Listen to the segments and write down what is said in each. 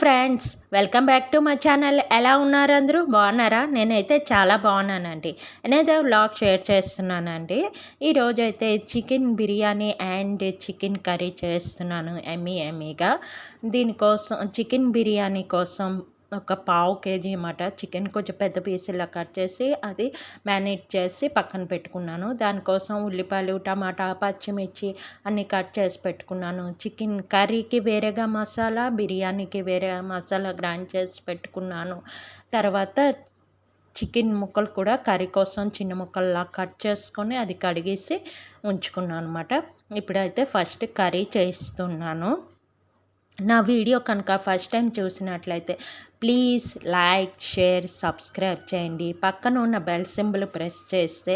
Friends welcome back to my channel. ఎలా ఉన్నారు అందరూ? బాగున్నారా? నేనైతే చాలా బాగున్నానండి. నేనైతే వ్లాగ్ షేర్ చేస్తున్నానండి. ఈరోజు అయితే chicken biryani and chicken curry చేస్తున్నాను. ఎమ్మీ ఎమ్మీగా. దీనికోసం చికెన్ బిర్యానీ కోసం ఒక పావు కేజీ అన్నమాట చికెన్ కొంచెం పెద్ద పీసులా కట్ చేసి అది మ్యారినేట్ చేసి పక్కన పెట్టుకున్నాను. దానికోసం ఉల్లిపాయలు టమాటా పచ్చిమిర్చి అన్నీ కట్ చేసి పెట్టుకున్నాను. చికెన్ కర్రీకి వేరేగా మసాలా బిర్యానీకి వేరే మసాలా గ్రైండ్ చేసి పెట్టుకున్నాను. తర్వాత చికెన్ ముక్కలు కూడా కర్రీ కోసం చిన్న ముక్కల్లా కట్ చేసుకొని అది కడిగేసి ఉంచుకున్నాను అనమాట ఇప్పుడైతే ఫస్ట్ కర్రీ చేస్తున్నాను. నా వీడియో కనుక ఫస్ట్ టైం చూసినట్లయితే ప్లీజ్ లైక్ షేర్ సబ్స్క్రైబ్ చేయండి. పక్కన ఉన్న బెల్ సింబల్ ప్రెస్ చేస్తే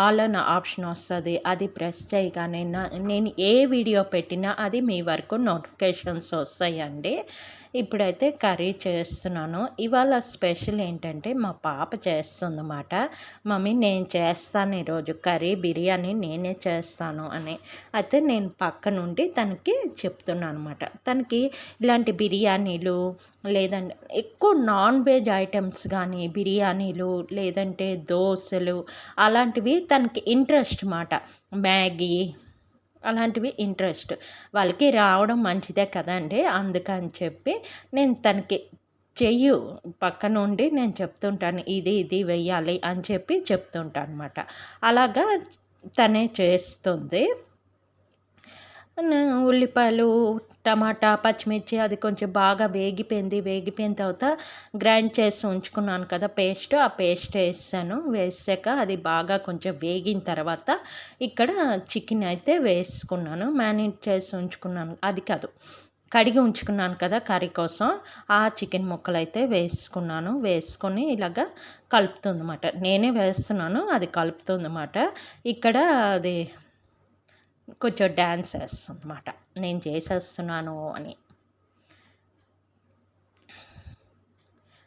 ఆల్ అన్న ఆప్షన్ వస్తుంది. అది ప్రెస్ చేయగానే నేను ఏ వీడియో పెట్టినా అది మీ వరకు నోటిఫికేషన్స్ వస్తాయండి. ఇప్పుడైతే కర్రీ చేస్తున్నాను. ఇవాళ స్పెషల్ ఏంటంటే మా పాప చేస్తుందన్నమాట. మమ్మీ నేను చేస్తాను ఈరోజు కర్రీ బిర్యానీ నేనే చేస్తాను అని. అయితే నేను పక్క నుండి తనకి చెప్తున్నాను అనమాట తనకి ఇలాంటి బిర్యానీలు లేదంటే ఎక్కువ నాన్ వెజ్ ఐటమ్స్ కానీ బిర్యానీలు లేదంటే దోశలు అలాంటివి తనకి ఇంట్రెస్ట్ మాట మ్యాగీ అలాంటివి ఇంట్రెస్ట్ వాళ్ళకి రావడం మంచిదే కదండి. అందుకని చెప్పి నేను తనకి చెయ్యు పక్క నుండి నేను చెప్తుంటాను ఇది ఇది వెయ్యాలి అని చెప్పి చెప్తుంటాను అనమాట అలాగా తనే చేస్తుంది. ఉల్లిపాయలు టమాటా పచ్చిమిర్చి అది కొంచెం బాగా వేగిపోయింది. వేగిపోయిన తర్వాత గ్రైండ్ చేసి ఉంచుకున్నాను కదా పేస్ట్. ఆ పేస్ట్ వేసాను. వేసాక అది బాగా కొంచెం వేగిన తర్వాత ఇక్కడ చికెన్ అయితే వేసుకున్నాను. మ్యారినేట్ చేసి ఉంచుకున్నాను. అది కాదు కడిగి ఉంచుకున్నాను కదా కర్రీ కోసం. ఆ చికెన్ ముక్కలు అయితే వేసుకున్నాను. వేసుకొని ఇలాగా కలుపుతుందన్నమాట. నేనే వేస్తున్నాను అది కలుపుతుందన్నమాట. ఇక్కడ అది కొంచెం డ్యాన్స్ అనమాట నేను చేసేస్తున్నాను అని.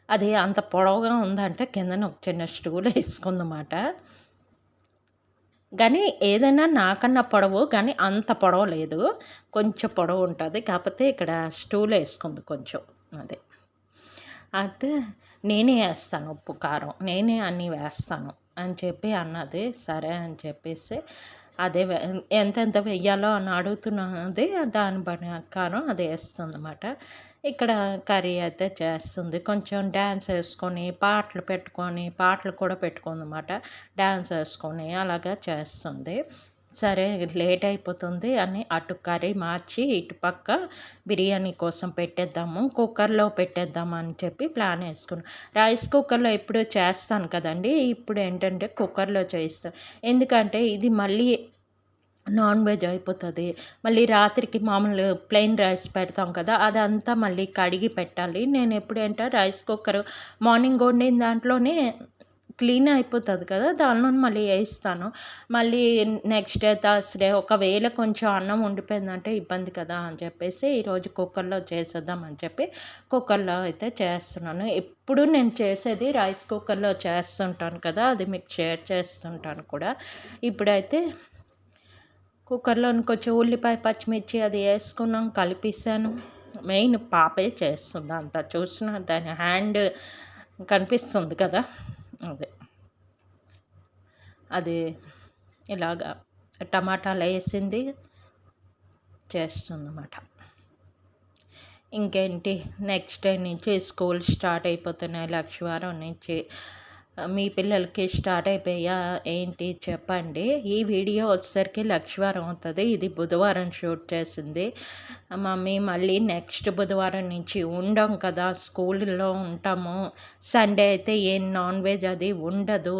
అది అంత పొడవుగా ఉందంటే కిందన ఒక చిన్న స్టూల్ వేసుకుందన్నమాట. కానీ ఏదైనా నాకన్నా పొడవు కానీ అంత పొడవు లేదు. కొంచెం పొడవు ఉంటుంది. కాకపోతే ఇక్కడ స్టూల్ వేసుకుంది కొంచెం. అదే. అయితే నేనే వేస్తాను ఉప్పు కారం. నేనే అన్నీ వేస్తాను అని చెప్పి అన్నది సరే అని చెప్పేసి అదే ఎంతెంత వెయ్యాలో అని అడుగుతున్నది దాని ప్రకారం అది వేస్తుంది అనమాట ఇక్కడ కర్రీ అయితే చేస్తుంది. కొంచెం డ్యాన్స్ వేసుకొని పాటలు పెట్టుకొని పాటలు కూడా పెట్టుకుందన్నమాట. డ్యాన్స్ వేసుకొని అలాగా చేస్తుంది. సరే లేట్ అయిపోతుంది అని అటు కర్రీ మార్చి ఇటు పక్క బిర్యానీ కోసం పెట్టేద్దాము కుక్కర్లో పెట్టేద్దాము అని చెప్పి ప్లాన్ వేసుకున్నాం. రైస్ కుక్కర్లో ఎప్పుడు చేస్తాను కదండి ఇప్పుడు ఏంటంటే కుక్కర్లో చేస్తాను ఎందుకంటే ఇది మళ్ళీ నాన్ వెజ్ అయిపోతుంది. మళ్ళీ రాత్రికి మామూలు ప్లెయిన్ రైస్ పెడతాం కదా అదంతా మళ్ళీ కడిగి పెట్టాలి. నేను ఎప్పుడంటే రైస్ కుక్కర్ మార్నింగ్ వండిన దాంట్లోనే క్లీన్ అయిపోతుంది కదా దానిలో మళ్ళీ వేస్తాను మళ్ళీ నెక్స్ట్ డే థర్స్డే ఒకవేళ కొంచెం అన్నం ఉండిపోయిందంటే ఇబ్బంది కదా అని చెప్పేసి ఈరోజు కుక్కర్లో చేసేద్దాం అని చెప్పి కుక్కర్లో అయితే చేస్తున్నాను. ఎప్పుడు నేను చేసేది రైస్ కుక్కర్లో చేస్తుంటాను కదా అది మీకు షేర్ చేస్తుంటాను కూడా. ఇప్పుడైతే కుక్కర్లో కొంచెం ఉల్లిపాయ పచ్చిమిర్చి అది వేసుకున్నాం కలిపిస్తాను మెయిన్ పాపే చేస్తుంది అంతా. చూసిన దాని హ్యాండ్ కనిపిస్తుంది కదా. అదే. అది ఇలాగా టమాటాలు వేసింది చేస్తుందన్నమాట. ఇంకేంటి? నెక్స్ట్ డే నుంచి స్కూల్ స్టార్ట్ అయిపోతున్నాయి లక్షవారం నుంచి. మీ పిల్లలకి స్టార్ట్ అయిపోయా ఏంటి చెప్పండి. ఈ వీడియో వచ్చేసరికి లక్షవారం అవుతుంది. ఇది బుధవారం షూట్ చేసింది. మమ్మీ మళ్ళీ నెక్స్ట్ బుధవారం నుంచి ఉండం కదా స్కూల్లో ఉంటాము. సండే అయితే ఏం నాన్ వెజ్ అది ఉండదు.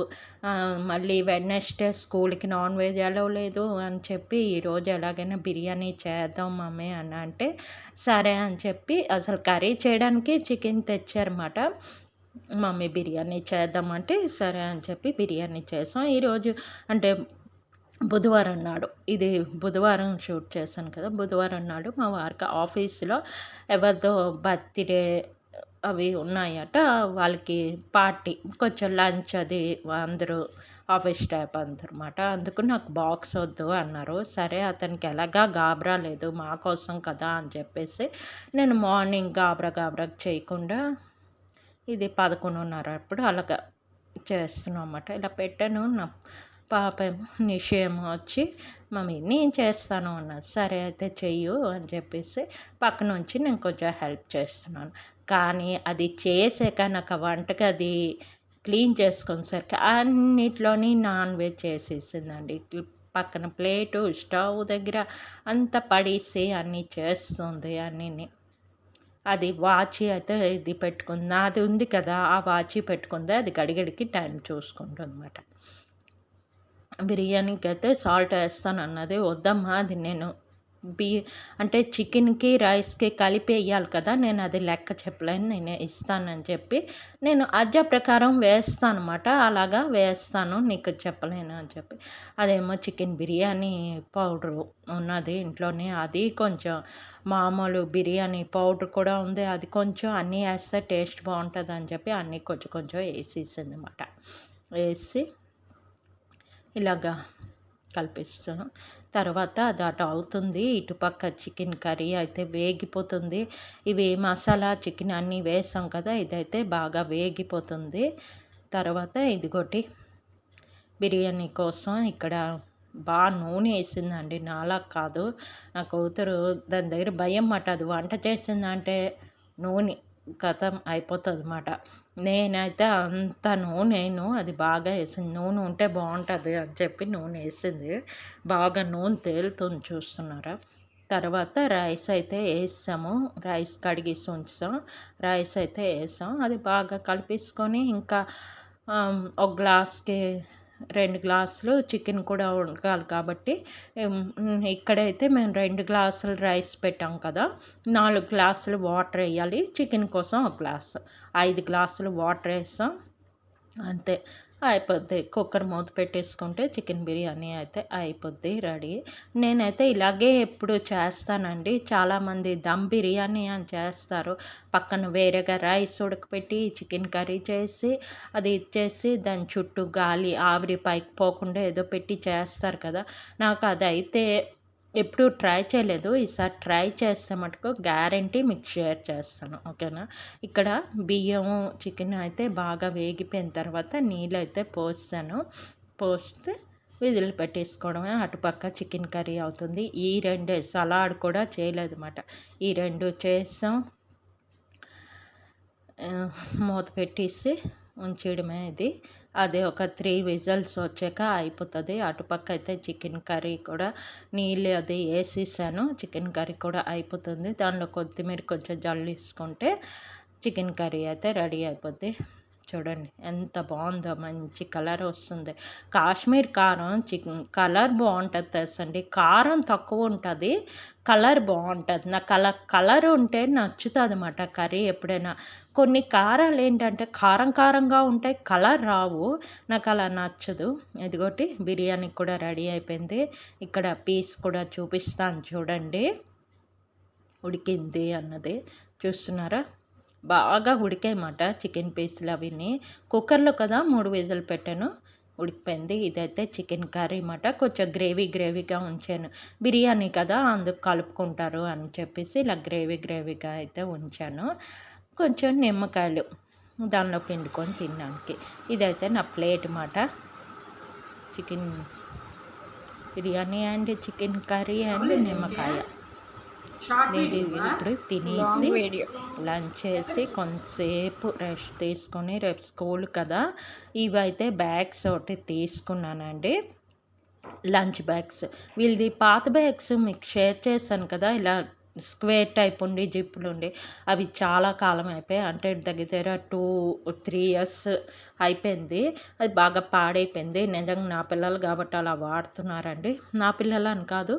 మళ్ళీ వెడ్నెస్డే స్కూల్కి నాన్ వెజ్ ఎలా లేదు అని చెప్పి ఈరోజు ఎలాగైనా బిర్యానీ చేద్దాం మమ్మీ అని అంటే సరే అని చెప్పి అసలు కర్రీ చేయడానికి చికెన్ తెచ్చారన్నమాట. మమ్మీ బిర్యానీ చేద్దామంటే సరే అని చెప్పి బిర్యానీ చేసాం. ఈరోజు అంటే బుధవారం నాడు ఇది బుధవారం షూట్ చేశాను కదా బుధవారం నాడు మా వారికి ఆఫీస్లో ఎవరిదో బర్త్డే అవి ఉన్నాయట వాళ్ళకి పార్టీ కొంచెం లంచ్ అది అందరూ ఆఫీస్ టైప్ అందరమాట అందుకు నాకు బాక్స్ వద్దు అన్నారు. సరే అతనికి ఎలాగా గాబరా లేదు మా కోసం కదా అని చెప్పేసి నేను మార్నింగ్ గాబరా గాబరా చేయకుండా ఇది పదకొండున్నర అప్పుడు అలాగా చేస్తున్నాం అన్నమాట. ఇలా పెట్టాను నా పాప నిషేమో వచ్చి మమ్మీ నేను చేస్తాను అన్నది. సరే అయితే చెయ్యు అని చెప్పేసి పక్క నుంచి నేను కొంచెం హెల్ప్ చేస్తున్నాను. కానీ అది చేసాక నాకు వంటగది క్లీన్ చేసుకునేసరికి అన్నిట్లోని నాన్ వెజ్ చేసేసిందండి. పక్కన ప్లేటు స్టవ్ దగ్గర అంత పడేసి అన్నీ చేస్తుంది అన్నీ అది వాచి అయితే ఇది పెట్టుకుంది? నాది ఉంది కదా ఆ వాచి పెట్టుకుంది? అది గడిగడికి టైం చూసుకుంటుంది అనమాట బిర్యానీకి అయితే సాల్ట్ వేస్తాను అన్నది వద్దమ్మా అది నేను బి అంటే చికెన్కి రైస్కి కలిపి వేయాలి కదా. నేను అది లెక్క చెప్పలేను. నేను ఇస్తానని చెప్పి నేను అజ్జ ప్రకారం వేస్తాను అనమాట అలాగా వేస్తాను. నీకు చెప్పలేను అని చెప్పి. అదేమో చికెన్ బిర్యానీ పౌడరు ఉన్నది ఇంట్లోనే. అది కొంచెం మామూలు బిర్యానీ పౌడర్ కూడా ఉంది. అది కొంచెం అన్నీ వేస్తే టేస్ట్ బాగుంటుంది అని చెప్పి అన్నీ కొంచెం కొంచెం వేసేసింది అనమాట వేసి ఇలాగా కలిపిస్తాను తర్వాత అది అటు అవుతుంది ఇటుపక్క చికెన్ కర్రీ అయితే వేగిపోతుంది. ఇవి మసాలా చికెన్ అన్నీ వేసాం కదా ఇదైతే బాగా వేగిపోతుంది. తర్వాత ఇదిగోటి బిర్యానీ కోసం ఇక్కడ బాగా నూనె వేసిందండి. నాలా కాదు. నా కూతురు దాని దగ్గర భయం మాట అది వంట చేసిందంటే నూనె. కథం అయిపోతుంది అనమాట నేనైతే అంత నూనెను అది బాగా వేసింది. నూనె ఉంటే బాగుంటుంది అని చెప్పి నూనె వేసింది. బాగా నూనె తేలుతుంది చూస్తున్నారా? తర్వాత రైస్ అయితే వేసాము. రైస్ కడిగేసి ఉంచాం. రైస్ అయితే వేసాం. అది బాగా కలిపేసుకొని ఇంకా ఒక గ్లాస్కి రెండు గ్లాసులు చికెన్ కూడా ఉడకాలి కాబట్టి ఇక్కడైతే మేము రెండు గ్లాసులు రైస్ పెట్టాం కదా నాలుగు గ్లాసులు వాటర్ వేయాలి చికెన్ కోసం ఒక గ్లాసు ఐదు గ్లాసులు వాటర్ వేస్తాం అంతే. అయిపోద్ది. కుక్కర్ మూత పెట్టేసుకుంటే చికెన్ బిర్యానీ అయితే అయిపోద్ది రెడీ. నేనైతే ఇలాగే ఎప్పుడు చేస్తానండి. చాలామంది దమ్ బిర్యానీ అని చేస్తారు. పక్కన వేరేగా రైస్ ఉడకపెట్టి చికెన్ కర్రీ చేసి అది ఇచ్చేసి దాని చుట్టూ గాలి ఆవిరి పైకి పోకుండా ఏదో పెట్టి చేస్తారు కదా. నాకు అదైతే ఎప్పుడు ట్రై చేయలేదు. ఈసారి ట్రై చేస్తే మటుకు గ్యారంటీ మీకు షేర్ చేస్తాను. ఓకేనా? ఇక్కడ బియ్యం చికెన్ అయితే బాగా వేగిపోయిన తర్వాత నీళ్ళు అయితే పోస్తాను. పోస్తే విధులు పెట్టేసుకోవడమే. అటుపక్క చికెన్ కర్రీ అవుతుంది. ఈ రెండు సలాడ్ కూడా చేయలేదు అనమాట ఈ రెండు చేస్తాం మూత పెట్టేసి ఉంచేయడమే ఇది. అదే ఒక త్రీ విజల్స్ వచ్చాక అయిపోతుంది. అటుపక్క అయితే చికెన్ కర్రీ కూడా నీళ్ళు అది వేసేసాను. చికెన్ కర్రీ కూడా అయిపోతుంది. దానిలో కొత్తిమీర కొంచెం జల్లిసుకుంటే చికెన్ కర్రీ అయితే రెడీ అయిపోద్ది. చూడండి ఎంత బాగుందో మంచి కలర్ వస్తుంది. కాశ్మీర్ కారం చికెన్ కలర్ బాగుంటుంది తెలుసండి. కారం తక్కువ ఉంటుంది కలర్ బాగుంటుంది. నాకు అలా కలర్ ఉంటే నచ్చుతుంది అనమాట కర్రీ ఎప్పుడైనా. కొన్ని కారాలు ఏంటంటే కారం కారంగా ఉంటాయి కలర్ రావు నాకు అలా నచ్చదు. ఇదిగోటి బిర్యానీ కూడా రెడీ అయిపోయింది. ఇక్కడ పీస్ కూడా చూపిస్తాను చూడండి. ఉడికింది అన్నది. చూస్తున్నారా? బాగా ఉడికాయమాట చికెన్ పీసులు అవిని కుక్కర్లో కదా మూడు విజులు పెట్టాను. ఉడికిపోయింది. ఇదైతే చికెన్ కర్రీ అన్నమాట. కొంచెం గ్రేవీ గ్రేవీగా ఉంచాను. బిర్యానీ కదా అందుకు కలుపుకుంటారు అని చెప్పేసి ఇలా గ్రేవీ గ్రేవీగా అయితే ఉంచాను. కొంచెం నిమ్మకాయలు దానిలో పిండుకొని తినడానికి. ఇదైతే నా ప్లేట్ అన్నమాట. Chicken biryani and chicken curry and నిమ్మకాయ. నేను ఇప్పుడు తినేసి లంచ్ చేసి కొంతసేపు రెస్ట్ తీసుకొని రేపు స్కూల్ కదా ఇవైతే బ్యాగ్స్ ఒకటి తీసుకున్నానండి. Lunch bags. వీళ్ళది పాత బ్యాగ్స్ మీకు షేర్ చేశాను కదా ఇలా స్క్వేర్ టైప్ ఉండి జిప్పులు ఉండి అవి చాలా కాలం అయిపోయాయి. అంటే దగ్గర దగ్గర టూ త్రీ ఇయర్స్ అయిపోయింది. అది బాగా పాడైపోయింది. నిజంగా నా పిల్లలు కాబట్టి అలా వాడుతున్నారండి. నా పిల్లలు అని కాదు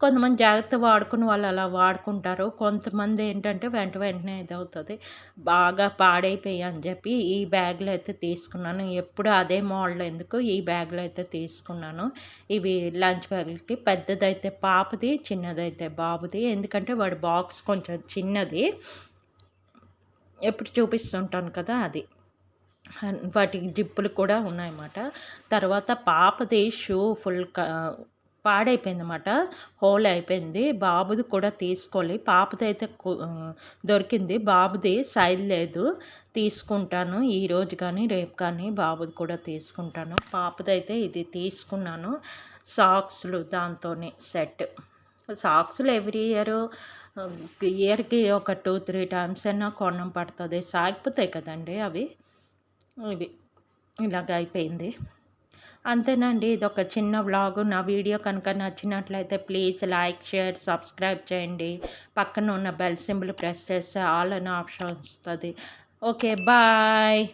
కొంతమంది జాగ్రత్త వాడుకుని వాళ్ళు అలా వాడుకుంటారు. కొంతమంది ఏంటంటే వెంట వెంటనే ఇది అవుతుంది బాగా పాడైపోయాయి అని చెప్పి ఈ బ్యాగ్లో అయితే తీసుకున్నాను. ఎప్పుడు అదే మోడల్ ఎందుకు ఈ బ్యాగ్లో అయితే తీసుకున్నాను. ఇవి లంచ్ బ్యాగ్లకి పెద్దదైతే పాపది చిన్నదైతే బాబుది. ఎందుకంటే వాడి బాక్స్ కొంచెం చిన్నది. ఎప్పుడు చూపిస్తుంటాను కదా అది. వాటికి జిప్పులు కూడా ఉన్నాయన్నమాట. తర్వాత పాపది షూ ఫుల్ పాడైపోయిందన్నమాట. హోల్ అయిపోయింది. బాబుది కూడా తీసుకోవాలి. పాపది అయితే దొరికింది. బాబుది సైజ్ లేదు. తీసుకుంటాను. ఈరోజు కానీ రేపు కానీ బాబుది కూడా తీసుకుంటాను. పాపది అయితే ఇది తీసుకున్నాను. సాక్స్లు దాంతోనే సెట్. సాక్స్లు ఎవ్రీ ఇయర్ ఇయర్కి ఒక టూ త్రీ టైమ్స్ అయినా కొనం పడుతుంది. సాగిపోతాయి కదండి అవి. ఇవి. ఇలాగ అయిపోయింది. అంతేనండి ఇది ఒక చిన్న వ్లాగ్. నా వీడియో కనుక నచ్చినట్లయితే ప్లీజ్ లైక్ షేర్ సబ్స్క్రైబ్ చేయండి. పక్కన ఉన్న బెల్ సింబల్ ప్రెస్ చేస్తే ఆల్ అనే ఆప్షన్ వస్తుంది. Okay bye.